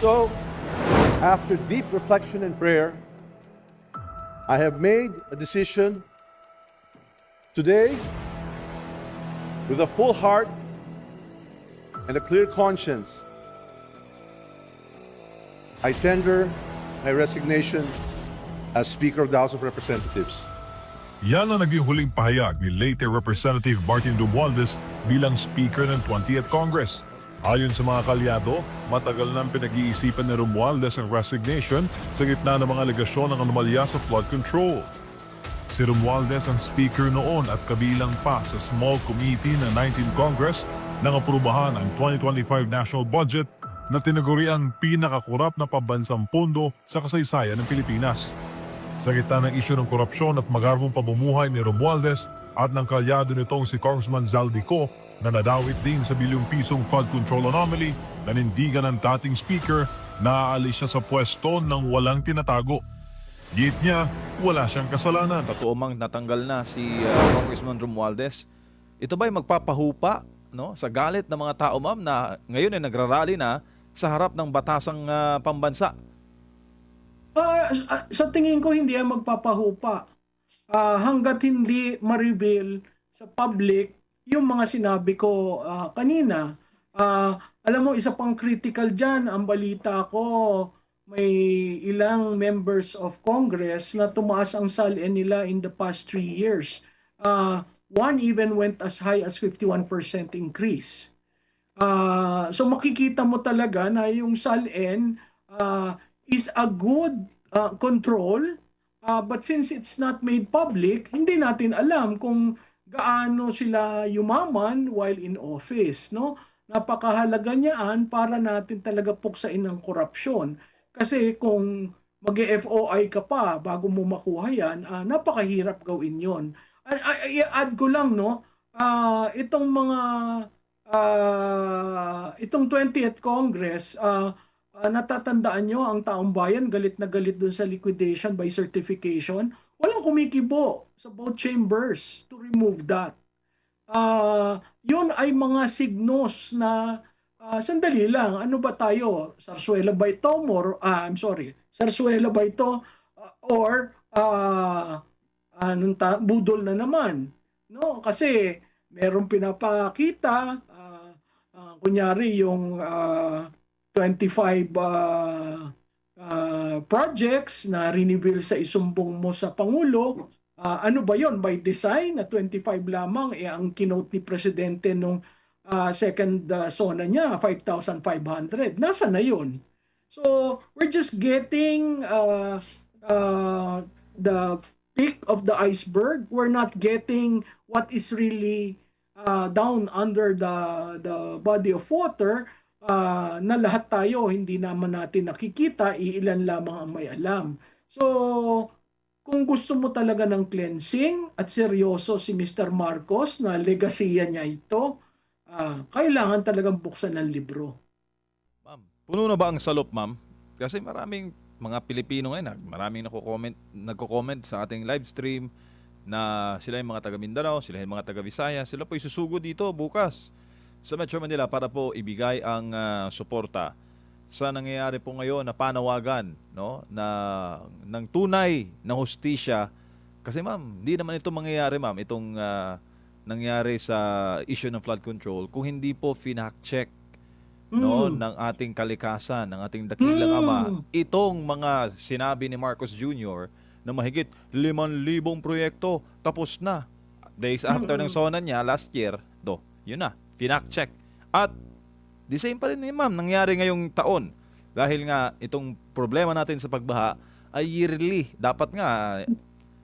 So, after deep reflection and prayer, I have made a decision today with a full heart and a clear conscience. I tender my resignation as Speaker of the House of Representatives. Yan ang naging huling pahayag ni late Representative Martin Romualdez bilang Speaker ng 20th Congress. Ayon sa mga kalyado, matagal nang pinag-iisipan ni Romualdez ang resignation sa gitna ng mga alegasyon ng anomalya sa flood control. Si Romualdez ang speaker noon at kabilang pa sa small committee ng 19th Congress nang aprubahan ang 2025 national budget na tinaguri ang pinakakurap na pambansang pondo sa kasaysayan ng Pilipinas. Sa gitna ng isyu ng korupsyon at magarmong pamumuhay ni Romualdez at ng kalyado nitong si Congressman Zaldico na nadawit din sa bilyong pisong flood control anomaly na nindigan ng dating speaker na aalis siya sa pwesto ng walang tinatago. Git niya, wala siyang kasalanan. Totoo mang natanggal na si uh, Congressman Romualdez. Ito ba'y magpapahupa no, sa galit ng mga tao, ma'am, na ngayon ay nagrarally na sa harap ng batasang uh, pambansa? Ah, ah, sa tingin ko hindi yan magpapahupa. Ah, hanggat hindi ma-reveal sa public yung mga sinabi ko ah, kanina. Ah, alam mo, isa pang critical dyan, ang balita ko, may ilang members of Congress na tumaas ang salin nila in the past three years. Ah, one even went as high as 51% increase. Ah, so makikita mo talaga na yung salin ah, is a good uh, control uh, but since it's not made public, hindi natin alam kung gaano sila yumaman while in office, no? Napakahalaga niyan para natin talaga puksain ang korupsyon. Kasi kung mag-FOI ka pa bago mo makuha yan, ah, napakahirap gawin yon. I-add ko lang, no? ah, itong mga ah, itong 20th Congress, ah, Ah, natatandaan nyo, ang taong bayan galit na galit dun sa liquidation by certification. Walang kumikibo sa both chambers to remove that. Ah, yun ay mga signos na ah, sandali lang, ano ba tayo? Sarsuela ba ito? More, ah, I'm sorry. Sarsuela ba ito? Ah, or ah, anong ta- budol na naman? No, kasi merong pinapakita ah, ah, kunyari yung ah, 25 uh, uh, projects na renew sa isumbong mo sa Pangulo. Uh, ano ba yon By design na 25 lamang eh, ang kinote ni Presidente nung uh, second uh, zona niya, 5,500. Nasa na yun? So, we're just getting uh, uh, the peak of the iceberg. We're not getting what is really uh, down under the, the body of water uh, na lahat tayo hindi naman natin nakikita, iilan lamang ang may alam. So, kung gusto mo talaga ng cleansing at seryoso si Mr. Marcos na legasiya niya ito, uh, kailangan talagang buksan ng libro. Ma'am, puno na ba ang salop, ma'am? Kasi maraming mga Pilipino ngayon, maraming nagko-comment, nagko-comment sa ating live stream na sila yung mga taga Mindanao, sila yung mga taga Visayas, sila po isusugo dito bukas sa Metro Manila para po ibigay ang uh, suporta sa nangyayari po ngayon na panawagan no na ng tunay na hustisya kasi ma'am hindi naman ito mangyayari ma'am itong uh, nangyari sa issue ng flood control kung hindi po finact check no Mm. ng ating kalikasan ng ating dakilang Mm. ama itong mga sinabi ni Marcos Jr. na mahigit 5,000 proyekto tapos na days after ng sona niya last year do yun na Pinact check. At the same pa rin ni ma'am, nangyari ngayong taon. Dahil nga itong problema natin sa pagbaha ay yearly. Dapat nga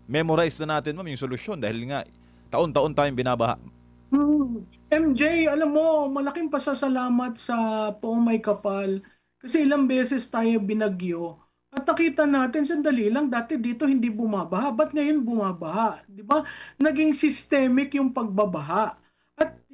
memorize na natin ma'am yung solusyon dahil nga taon-taon tayong binabaha. Hmm. MJ, alam mo, malaking pasasalamat sa Poong May Kapal kasi ilang beses tayo binagyo at nakita natin sandali lang dati dito hindi bumabaha. Ba't ngayon bumabaha? 'Di ba? Naging systemic yung pagbabaha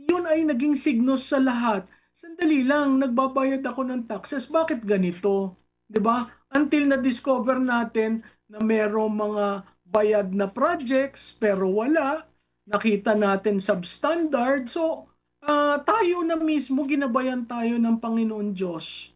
yun ay naging signos sa lahat. Sandali lang, nagbabayad ako ng taxes. Bakit ganito? 'Di ba? Until na-discover natin na merong mga bayad na projects pero wala. Nakita natin substandard. So, uh, tayo na mismo ginabayan tayo ng Panginoon Diyos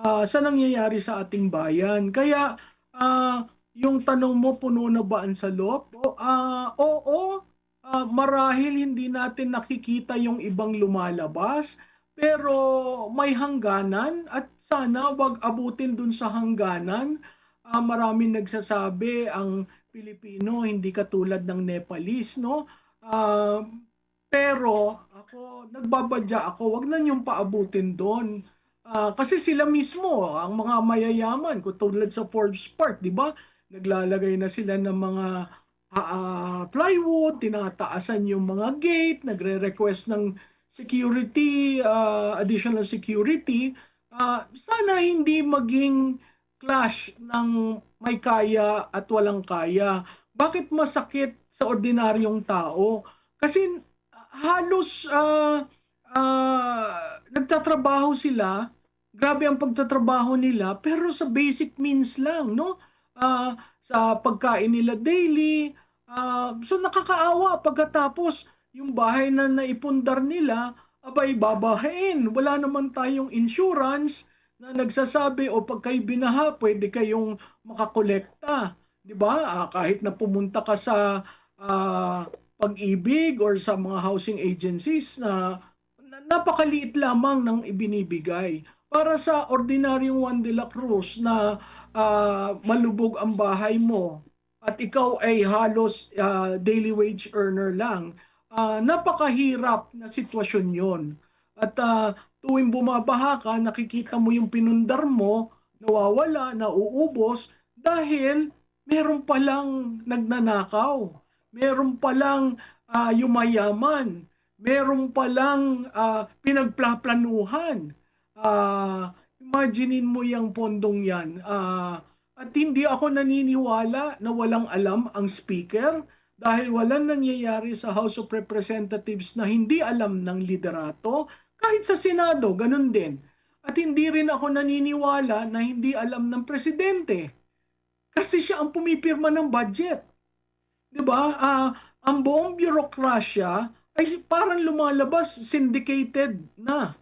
ah, sa nangyayari sa ating bayan. Kaya ah, yung tanong mo puno na ba ang salop? O, ah, oo, ah, marahil hindi natin nakikita yung ibang lumalabas, pero may hangganan at sana wag abutin dun sa hangganan. Ah, maraming nagsasabi ang Pilipino hindi katulad ng Nepalese, no? Ah, pero ako, nagbabadya ako, wag na niyong paabutin doon. Ah, kasi sila mismo, ang mga mayayaman, kung tulad sa Forbes Park, di ba? Naglalagay na sila ng mga ah, plywood, tinataasan yung mga gate, nagre-request ng security, ah, additional security. Ah, sana hindi maging clash ng may kaya at walang kaya. Bakit masakit sa ordinaryong tao? Kasi halos ah, ah, nagtatrabaho sila, grabe ang pagtatrabaho nila, pero sa basic means lang, no? Ah, sa pagkain nila daily. ah, so nakakaawa pagkatapos yung bahay na naipundar nila, abay babahain. Wala naman tayong insurance na nagsasabi o pag kayo binaha, pwede kayong makakolekta. 'Di ba? Ah, kahit na pumunta ka sa ah, pag-ibig or sa mga housing agencies na, na napakaliit lamang ng ibinibigay. Para sa ordinaryong Juan de la Cruz na ah, malubog ang bahay mo at ikaw ay halos ah, daily wage earner lang, ah, napakahirap na sitwasyon yon. At ah, tuwing bumabaha ka, nakikita mo yung pinundar mo, nawawala, nauubos, dahil meron palang nagnanakaw, meron palang ah, yumayaman, meron palang ah, pinagplaplanuhan. Ah, imaginein mo yung pondong yan. Ah, at hindi ako naniniwala na walang alam ang speaker dahil walang nangyayari sa House of Representatives na hindi alam ng liderato. Kahit sa Senado, ganun din. At hindi rin ako naniniwala na hindi alam ng presidente. Kasi siya ang pumipirma ng budget. 'Di ba? Ah, ang buong bureaucracia ay parang lumalabas syndicated na.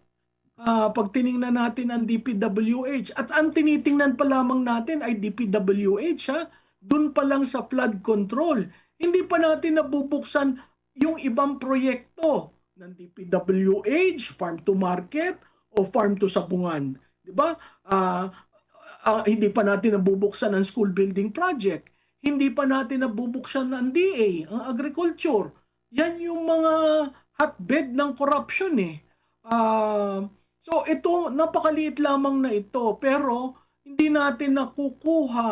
Ah, pag tiningnan natin ang DPWH at ang tinitingnan pa lamang natin ay DPWH ha. Doon pa lang sa flood control. Hindi pa natin nabubuksan yung ibang proyekto ng DPWH, farm to market o farm to sabungan. 'Di ba? Ah, ah, hindi pa natin nabubuksan ang school building project. Hindi pa natin nabubuksan ang DA, ang agriculture. Yan yung mga hotbed ng corruption eh. Ah, so ito, napakaliit lamang na ito. Pero hindi natin nakukuha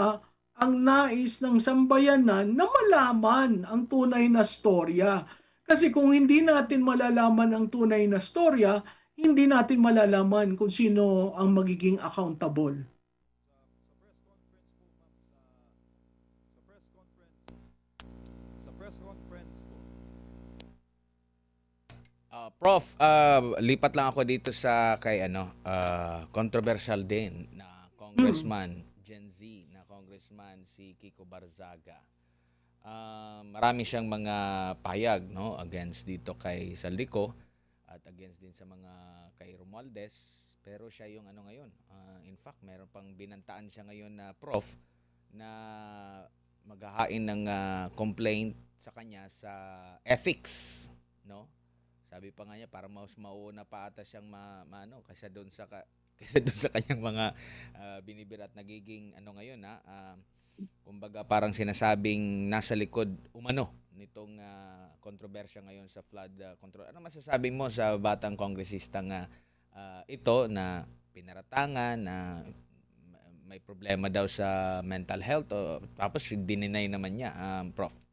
ang nais ng sambayanan na malaman ang tunay na storya. Kasi kung hindi natin malalaman ang tunay na storya, hindi natin malalaman kung sino ang magiging accountable. Prof, ah, lipat lang ako dito sa kay ano, ah, controversial din na congressman, Gen Z na congressman si Kiko Barzaga. Ah, marami siyang mga payag no against dito kay Saldico at against din sa mga kay Romualdez pero siya yung ano ngayon. ah, in fact, meron pang binantaan siya ngayon na prof na maghahain ng ah, complaint sa kanya sa ethics, no? Sabi pa nga niya para mas mauna pa ata siyang ma, maano kaysa doon sa ka, kaysa doon sa kanyang mga ah, binibira at nagiging ano ngayon ha. ah, kumbaga parang sinasabing nasa likod umano nitong ah, kontrobersya ngayon sa flood ah, control. Ano masasabi mo sa batang kongresista nga ah, ito na pinaratangan na ma- may problema daw sa mental health o tapos dininay naman niya um, prof.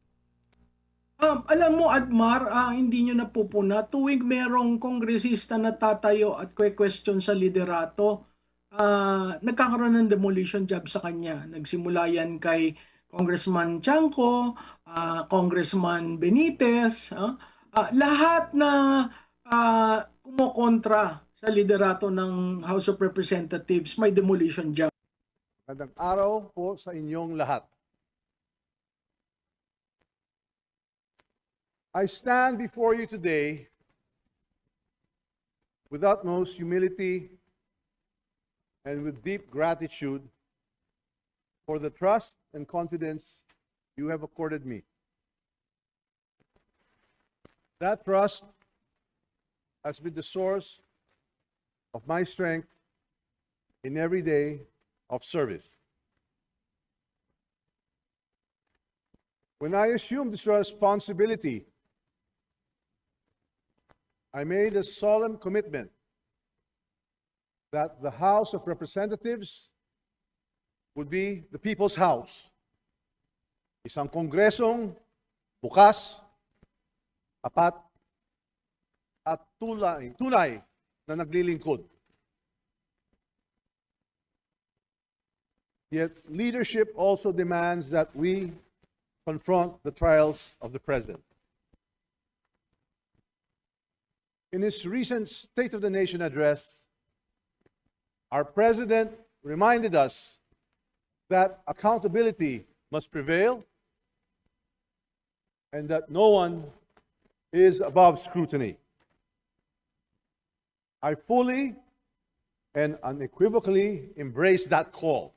Um, alam mo, Admar, ah, hindi nyo napupuna. Tuwing merong kongresista na tatayo at kwe-question sa liderato, ah, nagkakaroon ng demolition job sa kanya. Nagsimula yan kay Congressman Chanco, ah, Congressman Benitez, ah, ah, lahat na ah, kumokontra sa liderato ng House of Representatives may demolition job. Magandang araw po sa inyong lahat. I stand before you today with utmost humility and with deep gratitude for the trust and confidence you have accorded me. That trust has been the source of my strength in every day of service. When I assumed this responsibility, I made a solemn commitment that the House of Representatives would be the people's house. Isang kongresong bukas, tapat, at tulay, tunay na naglilingkod. Yet leadership also demands that we confront the trials of the present. In his recent State of the Nation address, our president reminded us that accountability must prevail and that no one is above scrutiny. I fully and unequivocally embrace that call.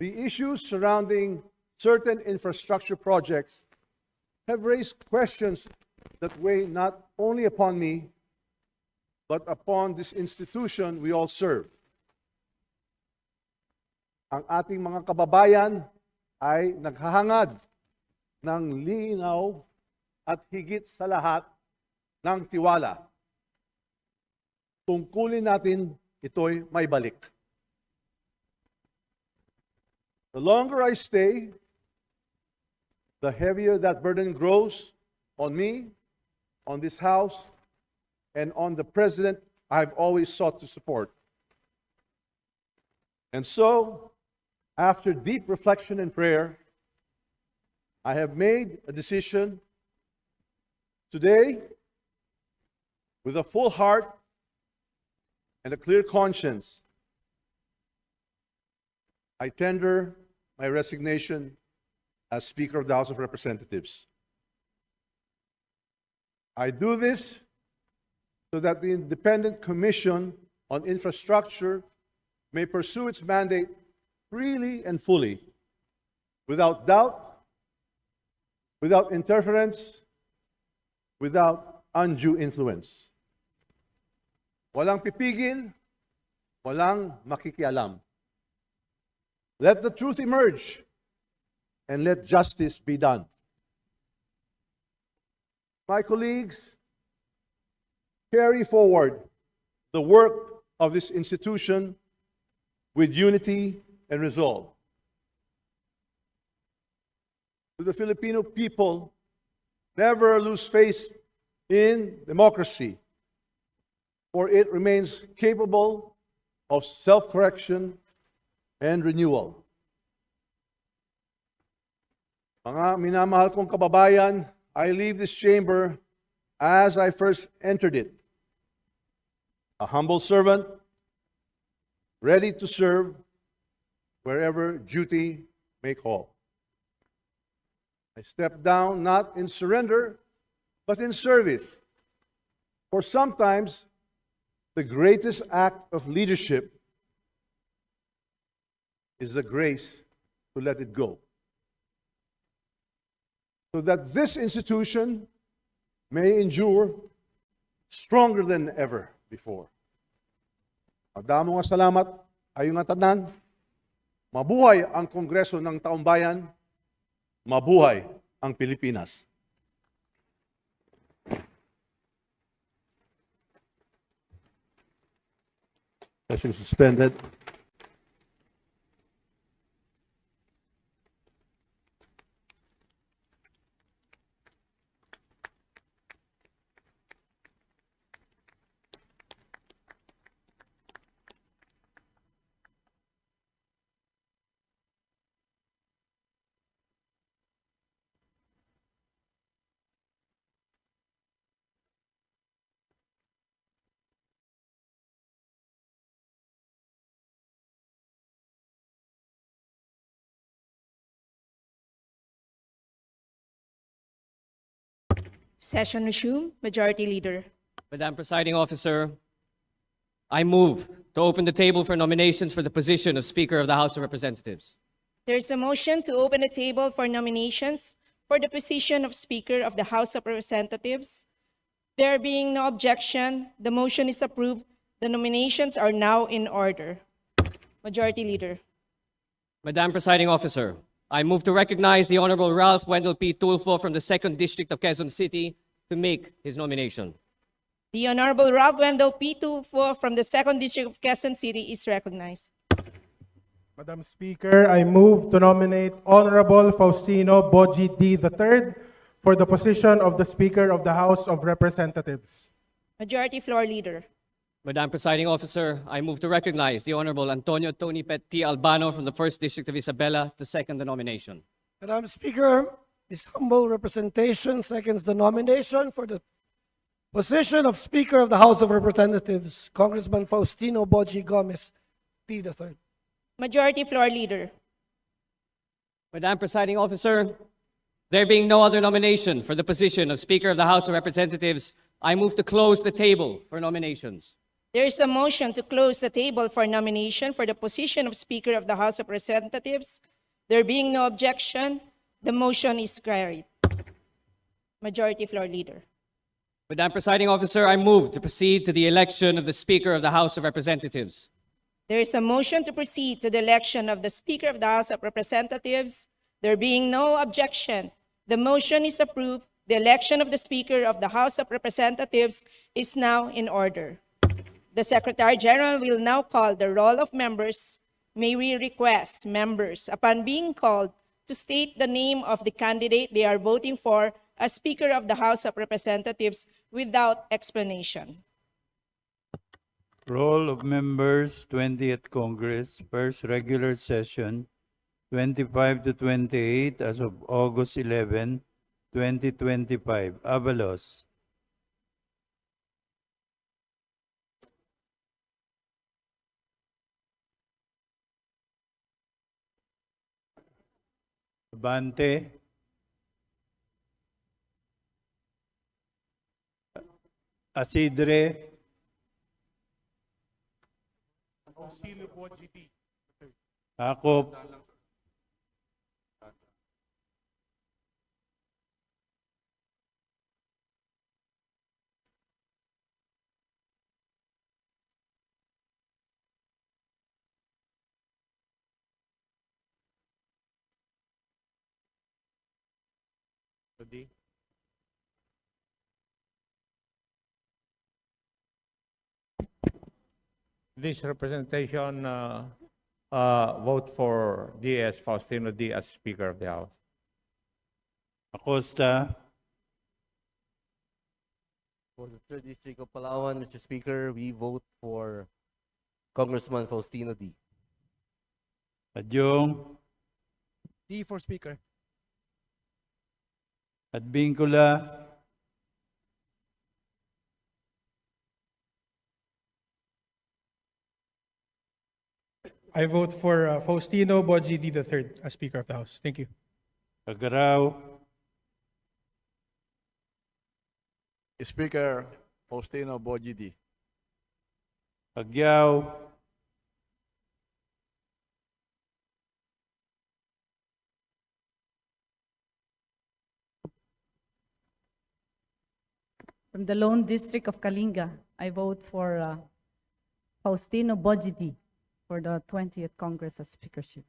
The issues surrounding certain infrastructure projects have raised questions that weigh not only upon me, but upon this institution we all serve. Ang ating mga kababayan ay naghahangad ng linaw at higit sa lahat ng tiwala. Tungkulin natin ito'y may balik. The longer I stay, the heavier that burden grows on me, on this House, and on the President I've always sought to support. And so, after deep reflection and prayer, I have made a decision today with a full heart and a clear conscience. I tender my resignation as Speaker of the House of Representatives. I do this so that the Independent Commission on Infrastructure may pursue its mandate freely and fully, without doubt, without interference, without undue influence. Walang pipigil, walang makikialam. Let the truth emerge and let justice be done. My colleagues, carry forward the work of this institution with unity and resolve. To the Filipino people, never lose faith in democracy, for it remains capable of self correction and renewal. Mga minamahal kong kababayan, I leave this chamber as I first entered it. A humble servant, ready to serve wherever duty may call. I step down not in surrender, but in service. For sometimes the greatest act of leadership is the grace to let it go. So that this institution may endure stronger than ever before. Magdamo nga salamat, ayon nga tanan. Mabuhay ang Kongreso ng Taong Bayan. Mabuhay ang Pilipinas. Session suspended. Session resumed. Majority Leader. Madam Presiding Officer, I move to open the table for nominations for the position of Speaker of the House of Representatives. There's a motion to open the table for nominations for the position of Speaker of the House of Representatives. There being no objection, the motion is approved. The nominations are now in order. Majority Leader. Madam Presiding Officer, I move to recognize the Honorable Ralph Wendell P. Tulfo from the 2nd District of Quezon City to make his nomination. The Honorable Ralph Wendell P. Tulfo from the Second District of Quezon City is recognized. Madam Speaker, I move to nominate Honorable Faustino Boji D. III for the position of the Speaker of the House of Representatives. Majority Floor Leader. Madam Presiding Officer, I move to recognize the Honorable Antonio Tony Pet T. Albano from the 1st District of Isabela to second the nomination. Madam Speaker, this humble representation seconds the nomination for the position of Speaker of the House of Representatives, Congressman Faustino Boji Gomez P. III. Majority Floor Leader. Madam Presiding Officer, there being no other nomination for the position of Speaker of the House of Representatives, I move to close the table for nominations. There is a motion to close the table for nomination for the position of Speaker of the House of Representatives. There being no objection, the motion is carried. Majority Floor Leader. Madam Presiding Officer, I move to proceed to the election of the Speaker of the House of Representatives. There is a motion to proceed to the election of the Speaker of the House of Representatives. There being no objection, the motion is approved. The election of the Speaker of the House of Representatives is now in order. The Secretary General will now call the roll of members. May we request members, upon being called, to state the name of the candidate they are voting for as Speaker of the House of Representatives without explanation. Roll of members, 20th Congress, first regular session, 25 to 28 as of August 11, 2025. Avalos. Abante. Asidre. Akop. This representation uh, uh, vote for DS Faustino D as Speaker of the House. Acosta. For the third district of Palawan, Mr. Speaker, we vote for Congressman Faustino D. Adjong. D for Speaker. Advincula. I vote for uh, Faustino Boji D. III as Speaker of the House. Thank you. Agaraw. Speaker Faustino Bojidi. Agyaw. From the lone district of Kalinga, I vote for uh, Faustino Bojidi for the 20th Congress as speakership.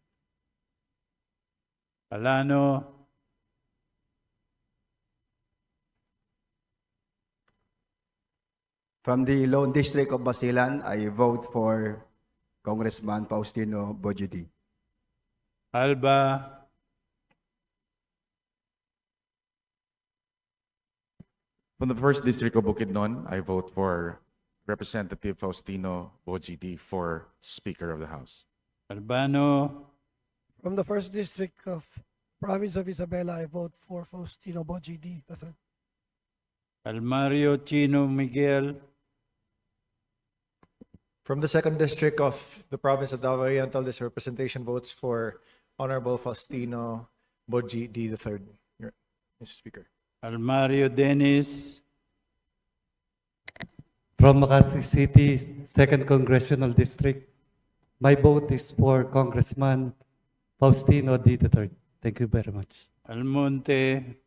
Alano. From the lone district of Basilan, I vote for Congressman Faustino Bojidi. Alba. From the first district of Bukidnon, I vote for Representative Faustino Bojidi for Speaker of the House. Albano. From the first district of Province of Isabela, I vote for Faustino Boji D. III. Almario Chino Miguel. From the second district of the province of Davao Oriental, this representation votes for Honorable Faustino Boji D. III, Your- Mr. Speaker. Almario Dennis. from Makati City, 2nd Congressional District. My vote is for Congressman Faustino D. III. Thank you very much. Almonte,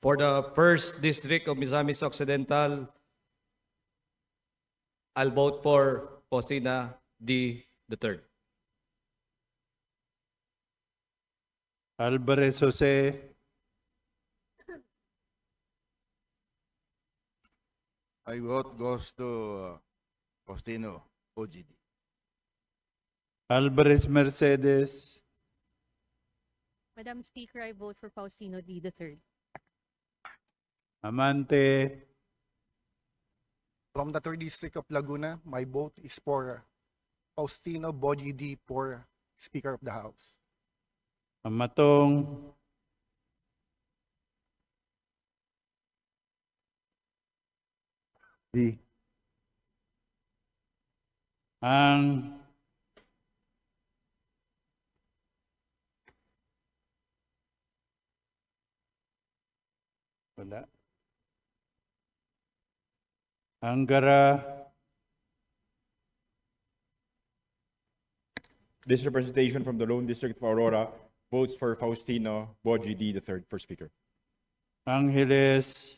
For the first district of Misamis Occidental, I'll vote for Faustina D. the Alvarez Jose, My vote goes to uh, Faustino OGD. Alvarez Mercedes, Madam Speaker, I vote for Faustino D. the third. Amante, From the third district of Laguna, my vote is for Faustino Boji D for Speaker of the House. Amatong, D. ang wala. Angara, This representation from the Lone District of Aurora votes for Faustino Boji D. III for Speaker. Angeles,